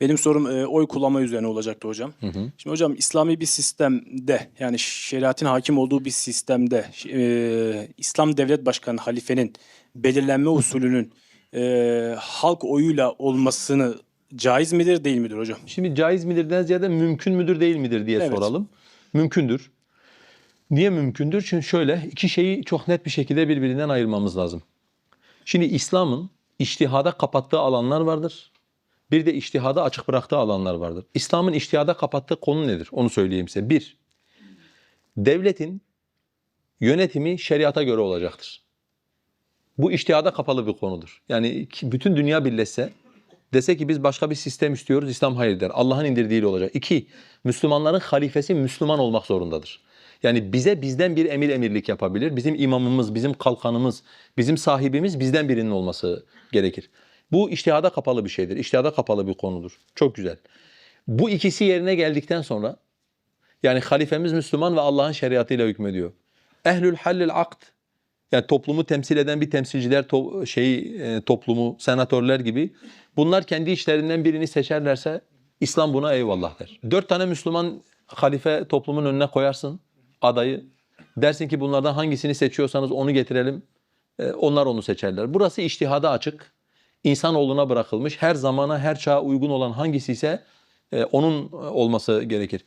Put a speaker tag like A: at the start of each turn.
A: Benim sorum e, oy kullanma üzerine olacaktı hocam. Şimdi hocam İslami bir sistemde yani şeriatın hakim olduğu bir sistemde e, İslam Devlet Başkanı halifenin belirlenme usulünün e, halk oyuyla olmasını caiz midir değil midir hocam?
B: Şimdi caiz midirden ziyade mümkün müdür değil midir diye
A: Evet.
B: soralım. Mümkündür. Niye mümkündür? Çünkü şöyle iki şeyi çok net bir şekilde birbirinden ayırmamız lazım. Şimdi İslam'ın iştihada kapattığı alanlar vardır. Bir de iştihada açık bıraktığı alanlar vardır. İslam'ın iştihada kapattığı konu nedir? Onu söyleyeyim size. Bir, devletin yönetimi şeriata göre olacaktır. Bu iştihada kapalı bir konudur. Yani bütün dünya birleşse dese ki biz başka bir sistem istiyoruz, İslam hayır der. Allah'ın indirdiğiyle olacak. İki, Müslümanların halifesi Müslüman olmak zorundadır. Yani bize bizden bir emir emirlik yapabilir. Bizim imamımız, bizim kalkanımız, bizim sahibimiz bizden birinin olması gerekir. Bu iştihada kapalı bir şeydir. İştihada kapalı bir konudur. Çok güzel. Bu ikisi yerine geldikten sonra yani halifemiz Müslüman ve Allah'ın şeriatıyla hükmediyor. Ehlül hallil akd yani toplumu temsil eden bir temsilciler to- şey e, toplumu, senatörler gibi bunlar kendi işlerinden birini seçerlerse İslam buna eyvallah der. Dört tane Müslüman halife toplumun önüne koyarsın adayı. Dersin ki bunlardan hangisini seçiyorsanız onu getirelim. E, onlar onu seçerler. Burası iştihada açık. İnsanoğluna bırakılmış. Her zamana, her çağa uygun olan hangisi ise e, onun olması gerekir.